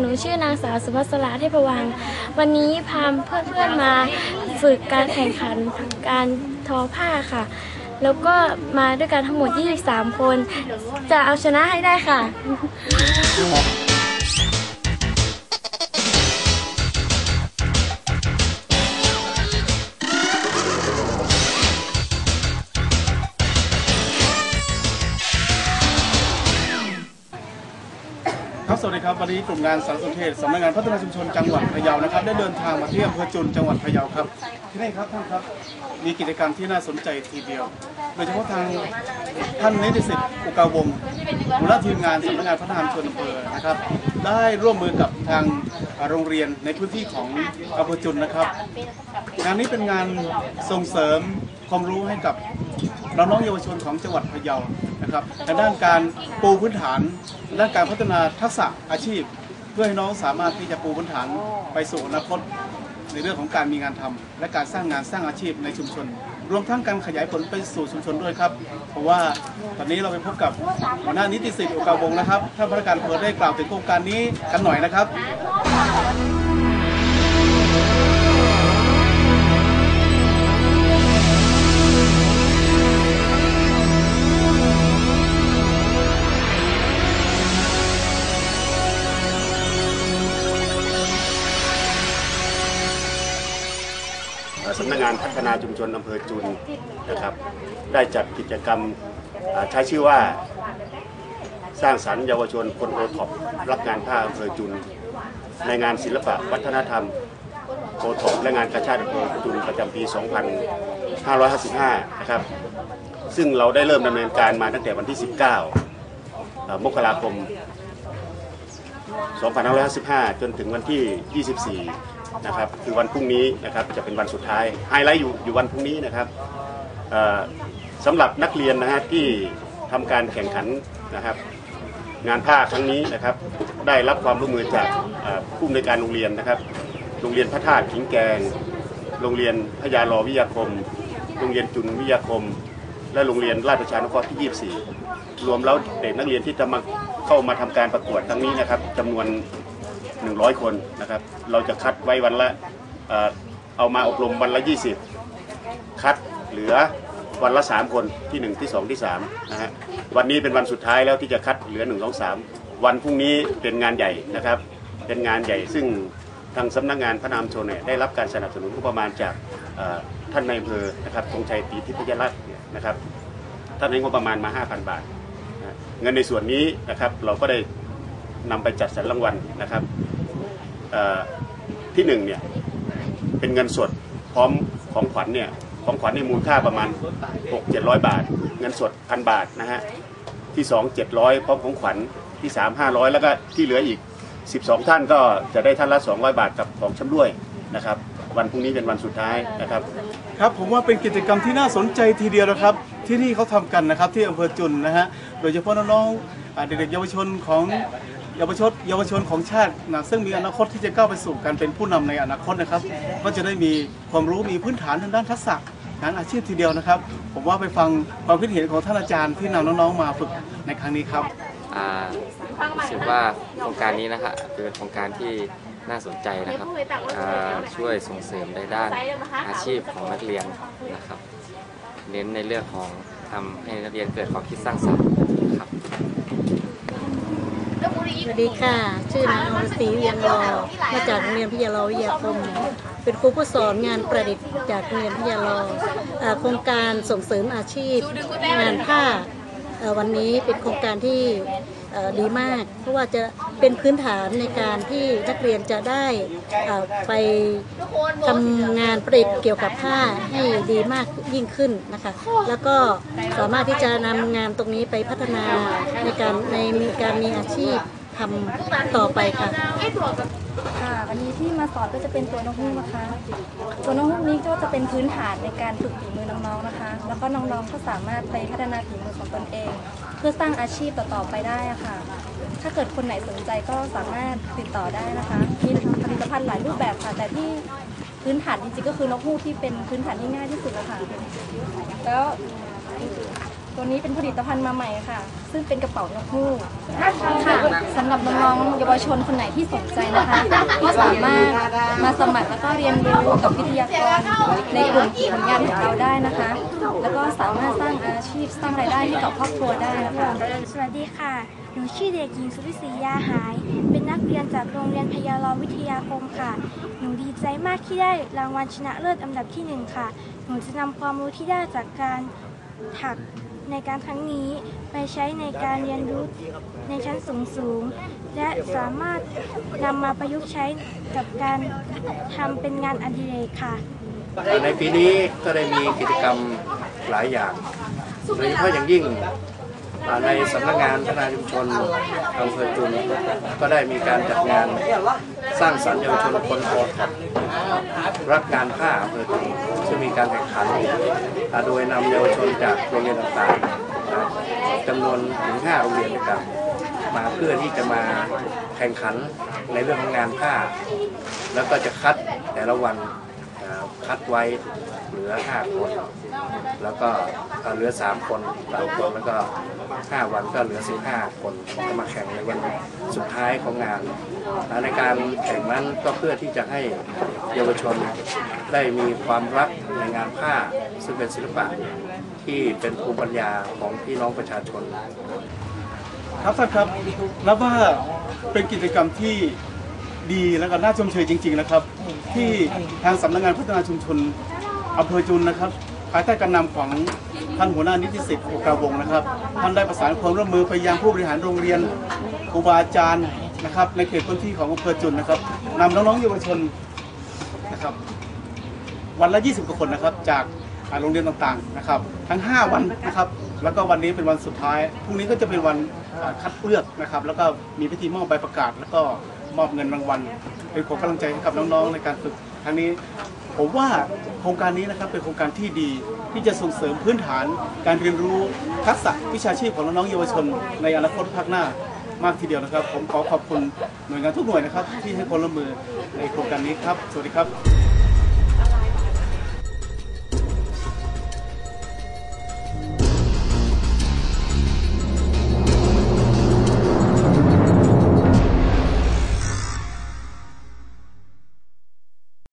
หนูชื่อนางสาวสุภัสราเทพวัง วันนี้พาเพื่อนๆมาฝึกการแข่งขันการทอผ้าค่ะ แล้วก็มาด้วยกันทั้งหมด 23 คน จะเอาชนะให้ได้ค่ะ สวัสดีครับวันนี้กลุ่มงานสารสนเทศสำนักงานพัฒนาชุมชนจังหวัดพะเยานะครับ ได้เดินทางมาที่อำเภอจุนจังหวัดพะเยาครับ ที่นี่ครับท่านครับ มีกิจกรรมที่น่าสนใจทีเดียว โดยเฉพาะทางท่านนิติสิทธิ์อุกาวงศ์หัวหน้าทีมงานสำนักงานพัฒนาชุมชนอำเภอนะครับ ได้ร่วมมือกับทางโรงเรียนในพื้นที่ของอำเภอจุนนะครับ งานนี้เป็นงานส่งเสริมความรู้ให้กับน้องๆเยาวชนของจังหวัดพะเยา นะครับในด้านการปูพื้นฐานด้านการพัฒนาทักษะอาชีพ เพื่อให้น้องสามารถที่จะปูพื้นฐานไปสู่อนาคตในเรื่องของการมีงานทำและการสร้างงานสร้างอาชีพในชุมชน รวมทั้งการขยายผลไปสู่ชุมชนด้วยครับ เพราะว่าตอนนี้เราไปพบกับหัวหน้านิติสิทธิ์อุกาวงนะครับท่านพนักงานอำเภอได้กล่าวถึงโครงการนี้กันหน่อยนะครับ สำนักงานพัฒนาชุมชนอำเภอจุนนะครับ ได้จัดกิจกรรมใช้ชื่อว่าสร้างสรรค์เยาวชนคนโอท็อปรับงานผ้าอำเภอจุน ในงานศิลปะวัฒนธรรมโอท็อปและงานกาชาติอำเภอจุนประจำปี 2555 นะครับ ซึ่งเราได้เริ่มดำเนินการมาตั้งแต่วันที่ 19 มกราคม 2555 จนถึงวันที่ 24 นะครับคือวันพรุ่งนี้นะครับจะเป็นวันสุดท้ายไฮไลท์อยู่อยู่วันพรุ่งนี้นะครับสำหรับนักเรียนนะฮะที่ทำการแข่งขันนะครับงานผ้าครั้งนี้นะครับได้รับความร่วมมือจากผู้อำนวยการโรงเรียนนะครับ โรงเรียนพระธาตุขิงแกง โรงเรียนพญารอวิทยาคม โรงเรียนจุนวิทยาคม และโรงเรียนราชประชานุเคราะห์ที่ 24 รวมแล้วเด็กนักเรียนที่จะมาเข้ามาทำการประกวดครั้งนี้นะครับจำนวน 100 คนนะครับ เราจะคัดไว้วันละเอามาอบรมวันละ 20 คัดเหลือวันละ 3 คนที่ 1 ที่ 2 ที่3นะฮะวันนี้เป็นวันสุดท้ายแล้วที่จะคัดเหลือ 1 2 3 วันพรุ่งนี้เป็นงานใหญ่นะครับ เป็นงานใหญ่ซึ่งทางสำนักงานพระนามชนเนี่ยได้รับการสนับสนุนงบประมาณจากท่านนายอำเภอนะครับธงชัยตีทิพยรัตน์เนี่ยนะครับท่านให้งบประมาณมา 5,000 บาทนะเงินในส่วนนี้นะครับเราก็ได้ นำไปจัดสรรรางวัลนะครับที่หนึ่งเนี่ยเป็นเงินสดพร้อมของขวัญเนี่ยของขวัญในมูลค่าประมาณ 6 700 บาท เงินสดพันบาทนะฮะที่ 2 700 พร้อมของขวัญที่ 3 500 แล้วก็ที่เหลืออีก 12 ท่านก็จะได้ท่านละ 200 บาทกับของชำร่วยนะครับวันพรุ่งนี้เป็นวันสุดท้ายนะครับครับผมว่าเป็นกิจกรรมที่น่าสนใจทีเดียวนะครับ ที่นี่เขาทำกันนะครับที่อำเภอจุนนะฮะโดยเฉพาะน้องๆเด็กๆเยาวชนของ เยาวชนเยาวชนของชาตินะซึ่งมีอนาคตที่จะก้าวไปสู่การเป็นผู้นำในอนาคตนะครับ ก็จะได้มีความรู้มีพื้นฐานทางด้านทักษะงานอาชีพทีเดียวนะครับ ผมว่าไปฟังความคิดเห็นของท่านอาจารย์ที่นำน้องๆมาฝึกในครั้งนี้ครับอ่ารู้สึกว่าโครงการนี้นะครับเป็นโครงการที่น่าสนใจนะครับช่วยส่งเสริมในด้านอาชีพของนักเรียนนะครับ เน้นในเรื่องของทำให้นักเรียนเกิดความคิดสร้างสรรค์ครับ สวัสดีค่ะ ชื่อนางอรศรีเวียงรอมาจากโรงเรียนพิยาลอวิทยาคม เป็นครูผู้สอนงานประดิษฐ์จากโรงเรียนพิยาลอโครงการส่งเสริมอาชีพ งานผ้าวันนี้เป็นโครงการที่ดีมาก เพราะว่าจะเป็นพื้นฐานในการที่นักเรียนจะได้ไปทำงานประดิษฐ์เกี่ยวกับผ้าให้ดีมากยิ่งขึ้นนะคะ แล้วก็สามารถที่จะนำงานตรงนี้ไปพัฒนาในการในการมีอาชีพ ทำต่อไปค่ะค่ะ วันนี้ที่มาสอนก็จะเป็นตัวนกฮูกนะคะ ตัวนกฮูกนี้ก็จะเป็นพื้นฐานในการฝึกฝีมือน้องๆนะคะ แล้วก็น้องๆก็สามารถไปพัฒนาฝีมือของตนเอง เพื่อสร้างอาชีพต่อๆไปได้ะค่ะ ถ้าเกิดคนไหนสนใจก็สามารถติดต่อได้นะคะมีผลิตภัณฑ์หลายรูปแบบค่ะ แต่ที่พื้นฐานจริงๆก็คือนกฮูกที่เป็นพื้นฐานที่ง่ายที่สุดนะคะแล้ว ตัวนี้เป็นผลิตภัณฑ์มาใหม่ค่ะ ซึ่งเป็นกระเป๋านกฮูกค่ะสำหรับน้องๆเยาวชนคนไหนที่สนใจนะคะก็สามารถมาสมัครแล้วก็เรียนรู้กับวิทยากรในกลุ่มผลงานของเราได้นะคะ แล้วก็สามารถสร้างอาชีพสร้างรายได้ให้กับครอบครัวได้นะคะสวัสดีค่ะหนูชื่อเด็กหญิงสุวิศรียาหาย เป็นนักเรียนจากโรงเรียนพยาลอวิทยาคมค่ะ หนูดีใจมากที่ได้รางวัลชนะเลิศอันดับที่หนึ่งค่ะ หนูจะนำความรู้ที่ได้จากการถัก ในการครั้งนี้ไปใช้ในการเรียนรู้ในชั้นสูงสูง และสามารถนำมาประยุกต์ใช้กับการทำเป็นงานอดิเรกค่ะ ในปีนี้ก็ได้มีกิจกรรมหลายอย่างโดยเฉพาะอย่างยิ่งในสำนักงานพัฒนาชุมชนอำเภอจุนก็ได้มีการจัดงานสร้างสรรค์เยาวชนคนโอรักงานผ้าอำเภอจุน มีการแข่งขัน โดยนำเยาวชนจากโรงเรียนต่างๆจำนวนถึง5โรงเรียนด้วยกันมาเพื่อที่จะมาแข่งขันในเรื่องของงานผ้า แล้วก็จะคัดแต่ละวัน คัดไว้เหลือ 5 คน แล้วก็เหลือ 3 คนต่างคนแล้วก็ 5 วันก็เหลือ 15 คนก็มาแข่งในวันสุดท้ายของงาน ในการแข่งนั้นก็เพื่อที่จะให้เยาวชนได้มีความรักในงานผ้า ซึ่งเป็นศิลปะที่เป็นภูมิปัญญาของพี่น้องประชาชน ครับท่านครับนับว่าเป็นกิจกรรมที่ ดีและก็น่าชมเชยจริง ๆ นะครับ ที่ทางสำนักงานพัฒนาชุมชนอำเภอจุนนะครับภายใต้การนำของท่านหัวหน้านิติสิทธิ์โอกาวงศ์นะครับท่านได้ประสานความร่วมมือไปยังผู้บริหารโรงเรียนครูบาอาจารย์นะครับ ในเขตพื้นที่ของอำเภอจุนนะครับนำน้องๆเยาวชนนะครับ วันละ 20กว่าคนนะครับ จากอ่าโรงเรียนต่างๆนะครับ ทั้ง 5 วันนะครับ แล้วก็วันนี้เป็นวันสุดท้ายพรุ่งนี้ก็จะเป็นวันอ่าคัดเลือกนะครับ แล้วก็มีพิธีมอบใบประกาศ แล้วก็ มอบเงินรางวัลเป็นของกำลังใจให้กับน้องๆในการฝึกครั้งนี้ ผมว่าโครงการนี้นะครับเป็นโครงการที่ดีที่จะส่งเสริมพื้นฐานการเรียนรู้ทักษะวิชาชีพของน้องๆเยาวชน ในอนาคตภาคหน้ามากทีเดียวนะครับ ผมขอขอบคุณหน่วยงานทุกหน่วยนะครับ ที่ให้ความร่วมมือในโครงการนี้ครับ สวัสดีครับ